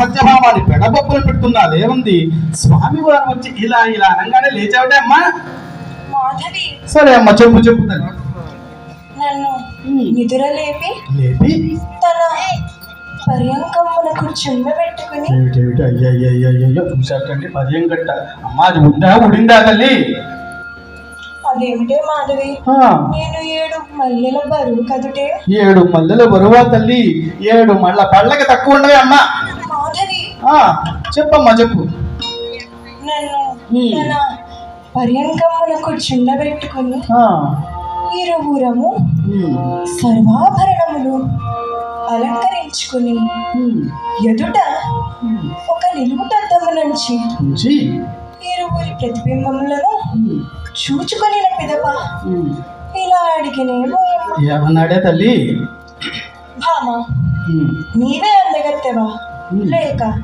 సత్యభామాని పెడబొప్పులు పెడుతున్నా ఏముంది? స్వామి వారు వచ్చి ఇలా ఇలా అనగానే లేచావుటే అమ్మా. సరే అమ్మా చెప్పు చెప్పు నన్ను నిదుర లేపి లేపి? తన పెట్టుకుని ఏమిటేమిటి అయ్యో అయ్యో అయ్యో అయ్యో చూసాకంటే పదియం గట్ట. అమ్మా అది ఉందా? ఉడిందా తల్లి? అదేమిటే మాధవి? నేను ఏడు మల్లెల బరువు కదుటే. ఏడు మల్లెల బరువా తల్లి? ఏడు మళ్ళా పళ్ళకి తక్కువ ఉండవే అమ్మా. చెప్పమ్మా చెప్పు. నన్ను. తన పర్యంకమ్మునకు చుండ పెట్టుకుని ఇరువురము సర్వాభరణములు అలంకరించుకుని ఎదుట. ఒక నిలువుటద్దము నుంచి ఇరువురి ప్రతిబింబములను చూచుకొని పిదప. ఇలా అడిగినేమో ఏమన్నాడే తల్లి? భామ నీవే అందగత్తెవా. లేక